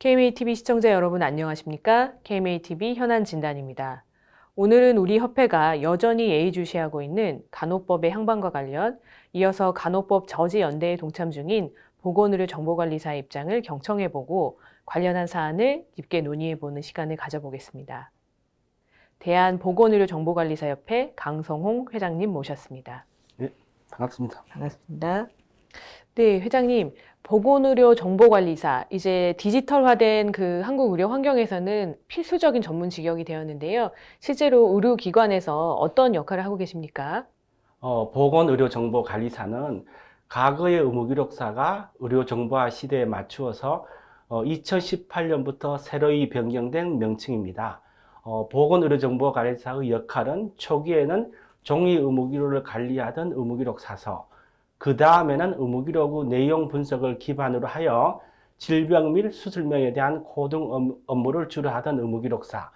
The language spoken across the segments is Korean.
KMATV 시청자 여러분 안녕하십니까? KMATV 현안 진단입니다. 오늘은 우리 협회가 여전히 예의주시하고 있는 간호법의 향방과 관련 이어서 간호법 저지 연대에 동참 중인 보건의료 정보관리사의 입장을 경청해보고 관련한 사안을 깊게 논의해보는 시간을 가져보겠습니다. 대한보건의료정보관리사협회 강성홍 회장님 모셨습니다. 반갑습니다. 반갑습니다. 네, 회장님. 보건의료 정보관리사, 이제 디지털화된 그 한국 의료 환경에서는 필수적인 전문 직역이 되었는데요. 실제로 의료기관에서 어떤 역할을 하고 계십니까? 어, 보건의료정보관리사는 과거의 의무기록사가 의료정보화 시대에 맞추어서 어, 2018년부터 새로이 변경된 명칭입니다. 어, 보건의료정보관리사의 역할은 초기에는 종이 의무기록을 관리하던 의무기록사서, 그 다음에는 의무기록 내용 분석을 기반으로 하여 질병 및 수술명에 대한 고등 업- 업무를 주로 하던 의무기록사,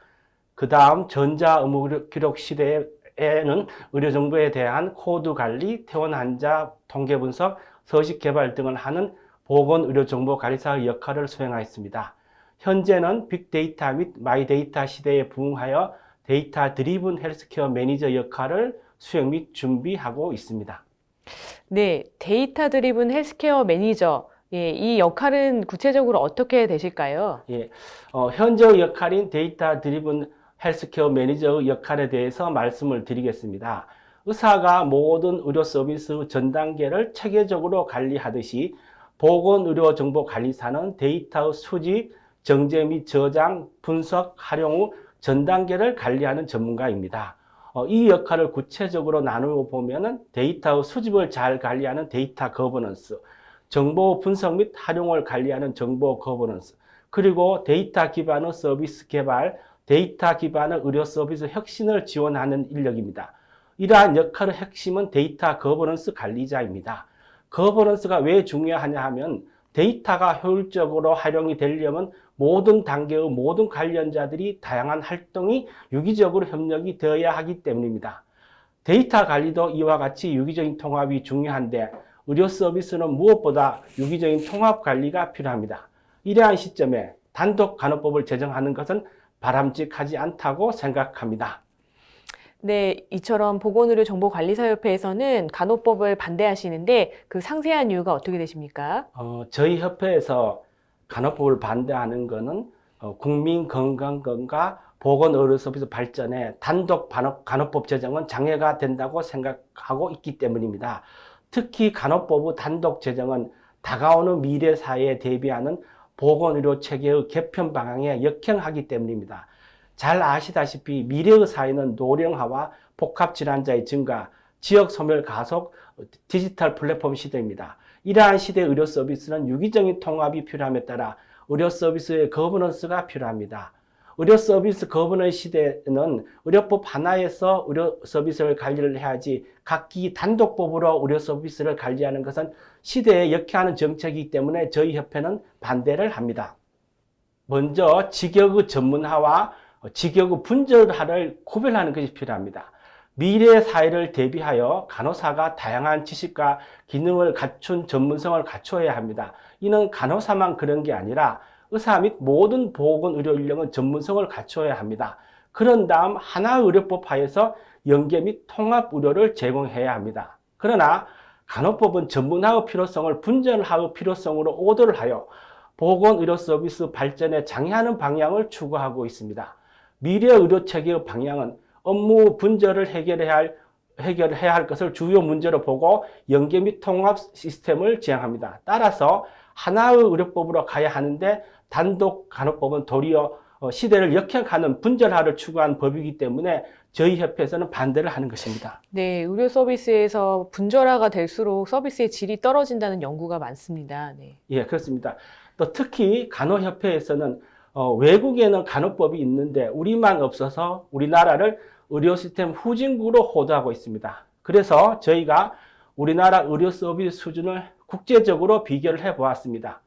그 다음 전자 의무기록 시대에는 의료정보에 대한 코드 관리, 퇴원 환자 통계 분석, 서식 개발 등을 하는 보건의료정보관리사의 역할을 수행하였습니다. 현재는 빅데이터 및 마이데이터 시대에 부응하여 데이터 드리븐 헬스케어 매니저 역할을 수행 및 준비하고 있습니다. 네, 데이터 드리븐 헬스케어 매니저. 예, 이 역할은 구체적으로 어떻게 되실까요? 예, 어, 현재의 역할인 데이터 드리븐 헬스케어 매니저의 역할에 대해서 말씀을 드리겠습니다. 의사가 모든 의료 서비스 전 단계를 체계적으로 관리하듯이 보건의료정보관리사는 데이터 수집, 정제 및 저장, 분석, 활용 후 전 단계를 관리하는 전문가입니다. 어, 이 역할을 구체적으로 나누어 보면은 데이터 수집을 잘 관리하는 데이터 거버넌스, 정보 분석 및 활용을 관리하는 정보 거버넌스, 그리고 데이터 기반의 서비스 개발, 데이터 기반의 의료 서비스 혁신을 지원하는 인력입니다. 이러한 역할의 핵심은 데이터 거버넌스 관리자입니다. 거버넌스가 왜 중요하냐 하면 데이터가 효율적으로 활용이 되려면 모든 단계의 모든 관련자들이 다양한 활동이 유기적으로 협력이 되어야 하기 때문입니다. 데이터 관리도 이와 같이 유기적인 통합이 중요한데 의료 서비스는 무엇보다 유기적인 통합 관리가 필요합니다. 이러한 시점에 단독 간호법을 제정하는 것은 바람직하지 않다고 생각합니다. 네, 이처럼 보건의료정보관리사협회에서는 간호법을 반대하시는데 그 상세한 이유가 어떻게 되십니까? 어, 저희 협회에서 간호법을 반대하는 것은 어, 국민 건강과 보건 의료 서비스 발전에 단독 간호, 간호법 제정은 장애가 된다고 생각하고 있기 때문입니다. 특히 간호법의 단독 제정은 다가오는 미래 사회에 대비하는 보건 의료 체계의 개편 방향에 역행하기 때문입니다. 잘 아시다시피 미래의 사회는 노령화와 복합 질환자의 증가, 지역 소멸 가속, 디지털 플랫폼 시대입니다. 이러한 시대 의료 서비스는 유기적인 통합이 필요함에 따라 의료 서비스의 거버넌스가 필요합니다. 의료 서비스 거버넌스 시대는 의료법 하나에서 의료 서비스를 관리를 해야지 각기 단독법으로 의료 서비스를 관리하는 것은 시대에 역행하는 정책이기 때문에 저희 협회는 반대를 합니다. 먼저 직역의 전문화와 직역의 분절화를 구별하는 것이 필요합니다. 미래 사회를 대비하여 간호사가 다양한 지식과 기능을 갖춘 전문성을 갖춰야 합니다. 이는 간호사만 그런 게 아니라 의사 및 모든 보건 의료 인력은 전문성을 갖춰야 합니다. 그런 다음 하나 의료법 하에서 연계 및 통합 의료를 제공해야 합니다. 그러나 간호법은 전문화의 필요성을 분전화의 필요성으로 오더를 하여 보건 의료 서비스 발전에 장애하는 방향을 추구하고 있습니다. 미래 의료 체계의 방향은 업무 분절을 해결해야 할 해결해야 할 것을 주요 문제로 보고 연계 및 통합 시스템을 지향합니다. 따라서 하나의 의료법으로 가야 하는데 단독 간호법은 도리어 어, 시대를 역행하는 분절화를 추구한 법이기 때문에 저희 협회에서는 반대를 하는 것입니다. 네, 의료 서비스에서 분절화가 될수록 서비스의 질이 떨어진다는 연구가 많습니다. 네. 예, 그렇습니다. 또 특히 간호협회에서는 어, 외국에는 간호법이 있는데 우리만 없어서 우리나라를 의료 시스템 후진국으로 호도하고 있습니다. 그래서 저희가 우리나라 의료 서비스 수준을 국제적으로 비교를 해 보았습니다.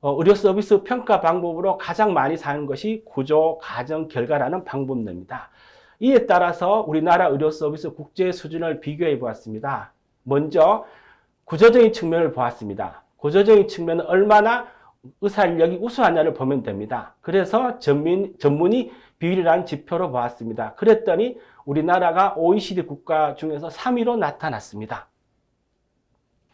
어, 의료 서비스 평가 방법으로 가장 많이 사는 것이 구조, 가정, 결과라는 방법론입니다. 이에 따라서 우리나라 의료 서비스 국제 수준을 비교해 보았습니다. 먼저 구조적인 측면을 보았습니다. 구조적인 측면은 얼마나 의사 인력이 우수하냐를 보면 됩니다. 그래서 전민, 전문의 비율이라는 지표로 보았습니다. 그랬더니 우리나라가 OECD 국가 중에서 3위로 나타났습니다.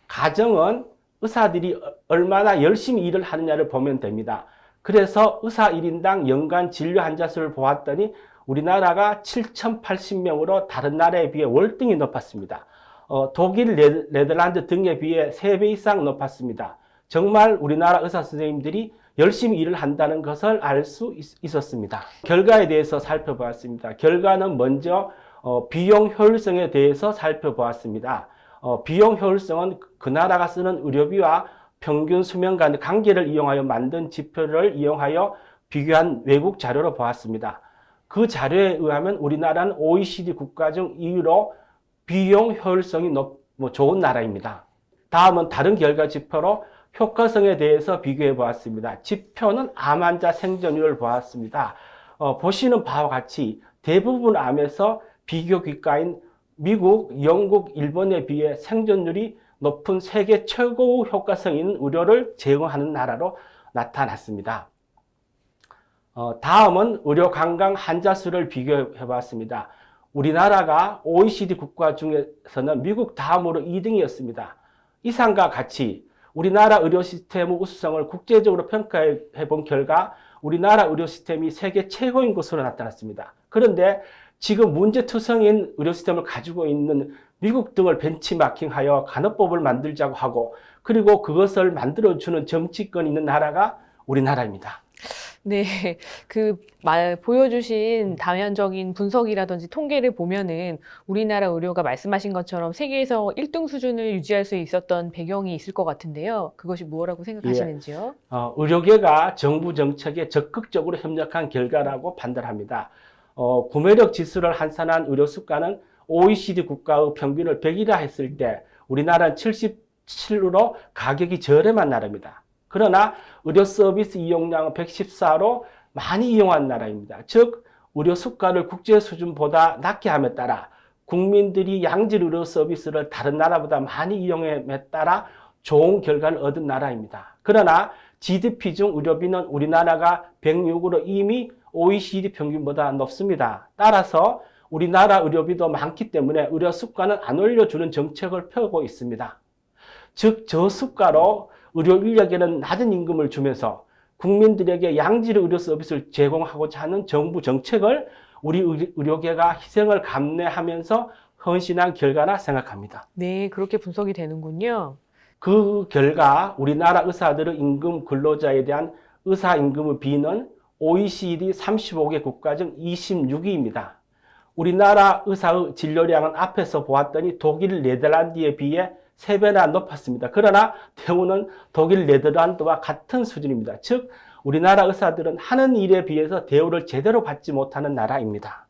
가정은 의사들이 얼마나 열심히 일을 하느냐를 보면 됩니다. 그래서 의사 1인당 연간 진료 환자 수를 보았더니 우리나라가 7,080명으로 다른 나라에 비해 월등히 높았습니다. 어, 독일, 네더- 네덜란드 등에 비해 3배 이상 높았습니다. 정말 우리나라 의사 선생님들이 열심히 일을 한다는 것을 알 수 있었습니다. 결과에 대해서 살펴보았습니다. 결과는 먼저 어, 비용 효율성에 대해서 살펴보았습니다. 어, 비용 효율성은 그 나라가 쓰는 의료비와 평균 수명 간의 관계를 이용하여 만든 지표를 이용하여 비교한 외국 자료로 보았습니다. 그 자료에 의하면 우리나라는 OECD 국가 중 2위로 비용 효율성이 높, 뭐 좋은 나라입니다. 다음은 다른 결과 지표로 효과성에 대해서 비교해 보았습니다. 지표는 암 환자 생존율을 보았습니다. 어, 보시는 바와 같이 대부분 암에서 비교 기가인 미국, 영국, 일본에 비해 생존율이 높은 세계 최고 효과성 있는 의료를 제공하는 나라로 나타났습니다. 어, 다음은 의료 관광 환자 수를 비교해 봤습니다. 우리나라가 OECD 국가 중에서는 미국 다음으로 2등이었습니다. 이상과 같이 우리나라 의료 시스템의 우수성을 국제적으로 평가해 본 결과 우리나라 의료 시스템이 세계 최고인 것으로 나타났습니다. 그런데 지금 문제투성인 의료 시스템을 가지고 있는 미국 등을 벤치마킹하여 간호법을 만들자고 하고 그리고 그것을 만들어주는 정치권 있는 나라가 우리나라입니다. 네, 그 말, 보여주신 다면적인 분석이라든지 통계를 보면은 우리나라 의료가 말씀하신 것처럼 세계에서 1등 수준을 유지할 수 있었던 배경이 있을 것 같은데요. 그것이 무엇라고 생각하시는지요? 어, 의료계가 정부 정책에 적극적으로 협력한 결과라고 판단합니다. 어, 구매력 지수를 환산한 의료 수가는 OECD 국가의 평균을 100이라 했을 때 우리나라는 77으로 가격이 저렴한 나라입니다. 그러나 의료 서비스 이용량은 114로 많이 이용한 나라입니다. 즉 의료 수가를 국제 수준보다 낮게 함에 따라 국민들이 양질 의료 서비스를 다른 나라보다 많이 이용함에 따라 좋은 결과를 얻은 나라입니다. 그러나 GDP 중 의료비는 우리나라가 106으로 이미 OECD 평균보다 높습니다. 따라서 우리나라 의료비도 많기 때문에 의료 수가는 안 올려주는 정책을 펴고 있습니다. 즉 저수가로 의료 인력에는 낮은 임금을 주면서 국민들에게 양질의 의료 서비스를 제공하고자 하는 정부 정책을 우리 의료- 의료계가 희생을 감내하면서 헌신한 결과라 생각합니다. 네, 그렇게 분석이 되는군요. 그 결과 우리나라 의사들의 임금 근로자에 대한 의사 임금의 비는 OECD 35개 국가 중 26위입니다. 우리나라 의사의 진료량은 앞에서 보았더니 독일, 네덜란드에 비해 3배나 높았습니다. 그러나 대우는 독일, 네덜란드와 같은 수준입니다. 즉, 우리나라 의사들은 하는 일에 비해서 대우를 제대로 받지 못하는 나라입니다.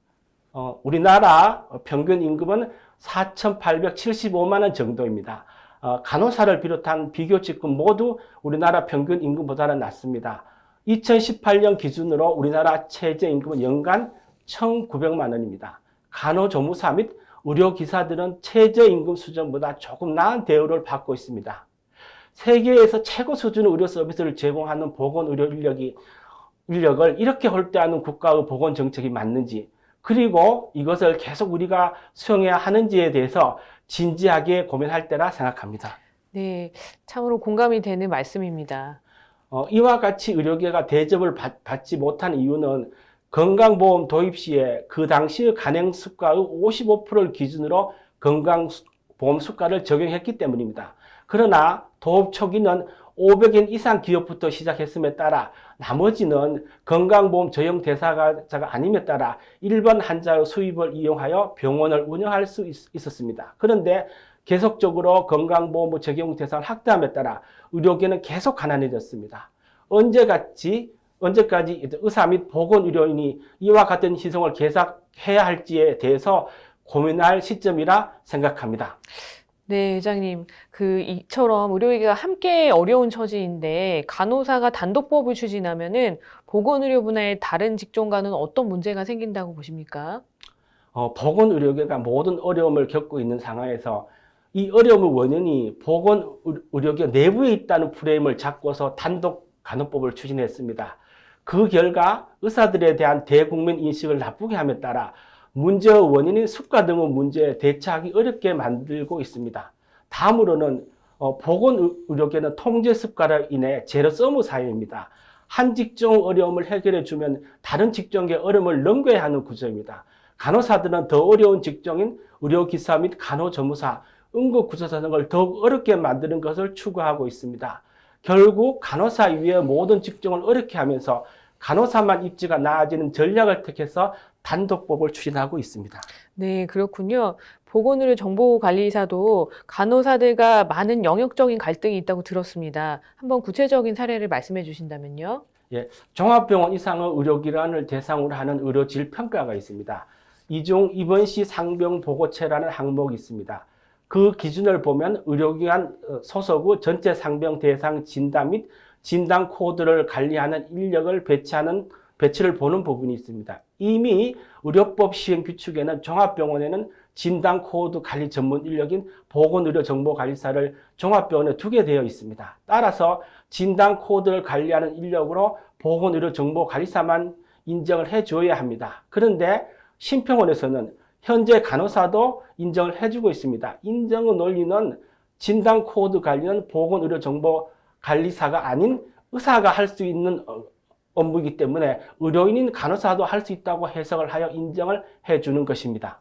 어, 우리나라 평균 임금은 4,875만 원 정도입니다. 어, 간호사를 비롯한 비교 직급 모두 우리나라 평균 임금보다는 낮습니다. 2018년 기준으로 우리나라 최저 임금은 연간 1,900만 원입니다. 간호조무사 및 의료 기사들은 최저임금 수준보다 조금 나은 대우를 받고 있습니다. 세계에서 최고 수준의 의료 서비스를 제공하는 보건 의료 인력이, 인력을 이렇게 홀대하는 국가의 보건 정책이 맞는지, 그리고 이것을 계속 우리가 수용해야 하는지에 대해서 진지하게 고민할 때라 생각합니다. 네, 참으로 공감이 되는 말씀입니다. 어, 이와 같이 의료계가 대접을 받, 받지 못한 이유는 건강보험 도입 시에 그 당시의 간행 수가의 55%를 기준으로 건강보험 수가를 적용했기 때문입니다. 그러나 도입 초기는 500인 이상 기업부터 시작했음에 따라 나머지는 건강보험 저용 대상자가 아님에 따라 일반 환자의 수입을 이용하여 병원을 운영할 수 있, 있었습니다. 그런데 계속적으로 건강보험 적용 대상을 확대함에 따라 의료계는 계속 가난해졌습니다. 언제같이 언제까지 의사 및 보건의료인이 이와 같은 희생을 계속해야 할지에 대해서 고민할 시점이라 생각합니다. 네, 회장님. 그 이처럼 의료계가 함께 어려운 처지인데 간호사가 단독법을 추진하면은 보건의료 분야의 다른 직종과는 어떤 문제가 생긴다고 보십니까? 어, 보건의료계가 모든 어려움을 겪고 있는 상황에서 이 어려움의 원인이 보건의료계 내부에 있다는 프레임을 잡고서 단독 간호법을 추진했습니다. 그 결과 의사들에 대한 대국민 인식을 나쁘게 함에 따라 문제의 원인인 습관 등의 문제에 대처하기 어렵게 만들고 있습니다. 다음으로는 어, 보건의료계는 통제 습관으로 인해 제로섬의 사회입니다. 한 직종 어려움을 해결해 주면 다른 직종의 어려움을 넘겨야 하는 구조입니다. 간호사들은 더 어려운 직종인 의료기사 및 간호조무사, 응급구조사 등을 더욱 어렵게 만드는 것을 추구하고 있습니다. 결국 간호사 위에 모든 직종을 어렵게 하면서 간호사만 입지가 나아지는 전략을 택해서 단독법을 추진하고 있습니다. 네, 그렇군요. 보건의료 정보관리사도 간호사들과 많은 영역적인 갈등이 있다고 들었습니다. 한번 구체적인 사례를 말씀해 주신다면요. 종합병원 이상의 의료기관을 대상으로 하는 의료질 평가가 있습니다. 이중 입원 시 상병 보고체라는 항목이 있습니다. 그 기준을 보면 의료기관 어, 소속의 전체 상병 대상 진단 및 진단 코드를 관리하는 인력을 배치하는 배치를 보는 부분이 있습니다. 이미 의료법 시행 규칙에는 종합병원에는 진단 코드 관리 전문 인력인 보건의료정보관리사를 종합병원에 두게 되어 있습니다. 따라서 진단 코드를 관리하는 인력으로 보건의료정보관리사만 인정을 해줘야 합니다. 그런데 신평원에서는 현재 간호사도 인정을 해주고 있습니다. 인정의 논리는 진단 코드 관리는 보건의료정보 관리사가 아닌 의사가 할 수 있는 어, 업무이기 때문에 의료인인 간호사도 할 수 있다고 해석을 하여 인정을 해주는 것입니다.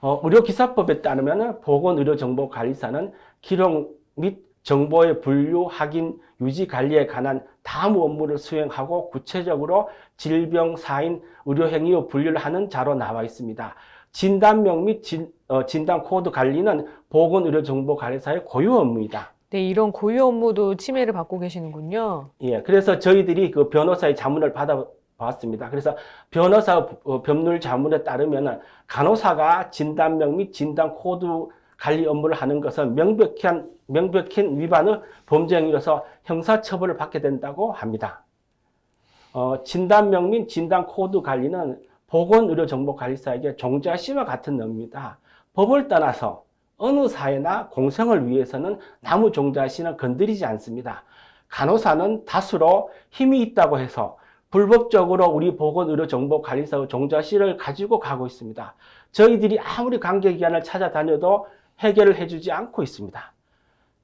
어, 의료기사법에 따르면 보건의료정보관리사는 기록 및 정보의 분류, 확인, 유지 관리에 관한 다음 업무를 수행하고 구체적으로 질병, 사인, 의료행위의 분류를 하는 자로 나와 있습니다. 진단명 및 진, 어, 진단 코드 관리는 보건의료정보관리사의 고유 업무이다. 네, 이런 고유 업무도 침해를 받고 계시는군요. 예, 그래서 저희들이 그 변호사의 자문을 받아 봤습니다. 그래서 변호사 어, 법률 자문에 따르면 간호사가 진단명 및 진단 코드 관리 업무를 하는 것은 명백한 명백한 위반의 범죄 행위로서 형사처벌을 받게 된다고 합니다. 어, 진단명 및 진단 코드 관리는 보건의료정보관리사에게 종자씨와 같은 업무입니다. 법을 떠나서 어느 사회나 공생을 위해서는 나무 종자씨는 건드리지 않습니다. 간호사는 다수로 힘이 있다고 해서 불법적으로 우리 보건의료정보관리사의 종자씨를 가지고 가고 있습니다. 저희들이 아무리 관계기관을 찾아다녀도 해결을 해주지 않고 있습니다.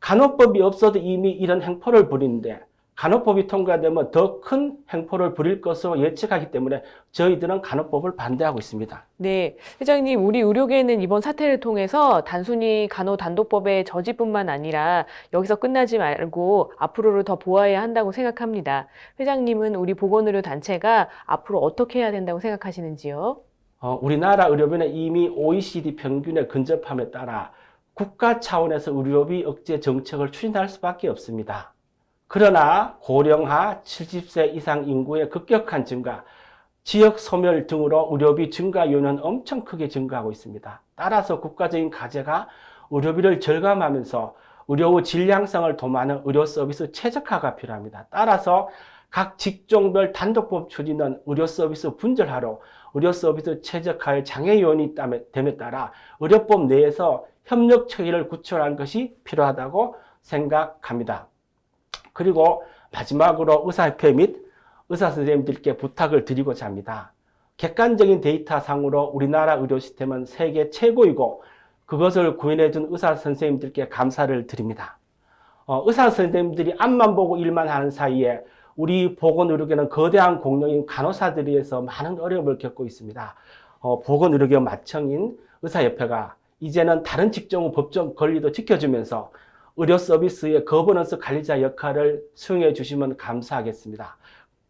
간호법이 없어도 이미 이런 행포를 부리는데 간호법이 통과되면 더 큰 행포를 부릴 것으로 예측하기 때문에 저희들은 간호법을 반대하고 있습니다. 네, 회장님, 우리 의료계는 이번 사태를 통해서 단순히 간호 단독법의 저지뿐만 아니라 여기서 끝나지 말고 앞으로를 더 보아야 한다고 생각합니다. 회장님은 우리 보건의료 단체가 앞으로 어떻게 해야 된다고 생각하시는지요? 어, 우리나라 의료비는 이미 OECD 평균에 근접함에 따라 국가 차원에서 의료비 억제 정책을 추진할 수밖에 없습니다. 그러나 고령화 70세 이상 인구의 급격한 증가, 지역 소멸 등으로 의료비 증가 요인은 엄청 크게 증가하고 있습니다. 따라서 국가적인 과제가 의료비를 절감하면서 의료의 질량성을 도모하는 의료 서비스 최적화가 필요합니다. 따라서 각 직종별 단독법 추진은 의료 서비스 분절화로 의료 서비스 최적화의 장애 요인이 됨에 따라 의료법 내에서 협력 체계를 구축하는 것이 필요하다고 생각합니다. 그리고 마지막으로 의사협회 및 의사 선생님들께 부탁을 드리고자 합니다. 객관적인 데이터 상으로 우리나라 의료 시스템은 세계 최고이고 그것을 구현해 준 의사 선생님들께 감사를 드립니다. 어, 의사 선생님들이 앞만 보고 일만 하는 사이에 우리 보건의료계는 거대한 공룡인 간호사들에 의해서 많은 어려움을 겪고 있습니다. 어, 보건의료계 마청인 의사협회가 이제는 다른 직종의 법적 권리도 지켜주면서 의료 서비스의 거버넌스 관리자 역할을 수행해 주시면 감사하겠습니다.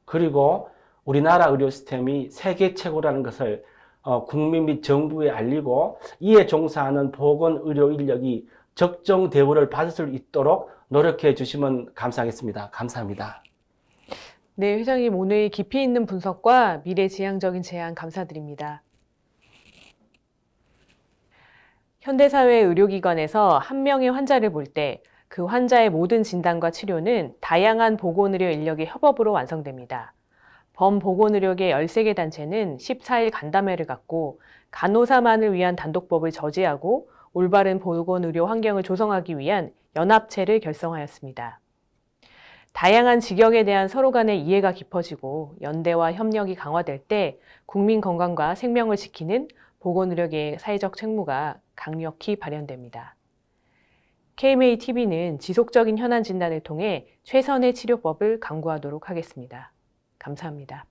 그리고 우리나라 의료 시스템이 세계 최고라는 것을 어, 국민 및 정부에 알리고 이에 종사하는 보건 의료 인력이 적정 대우를 받을 수 있도록 노력해 주시면 감사하겠습니다. 감사합니다. 네, 회장님 오늘 깊이 있는 분석과 미래지향적인 제안 감사드립니다. 현대사회 의료기관에서 한 명의 환자를 볼 때 그 환자의 모든 진단과 치료는 다양한 보건의료 인력의 협업으로 완성됩니다. 범보건의료계 13개 단체는 14일 간담회를 갖고 간호사만을 위한 단독법을 저지하고 올바른 보건의료 환경을 조성하기 위한 연합체를 결성하였습니다. 다양한 직역에 대한 서로 간의 이해가 깊어지고 연대와 협력이 강화될 때 국민 건강과 생명을 지키는 보건의료계의 사회적 책무가 강력히 발현됩니다. KMA TV는 지속적인 현안 진단을 통해 최선의 치료법을 강구하도록 하겠습니다. 감사합니다.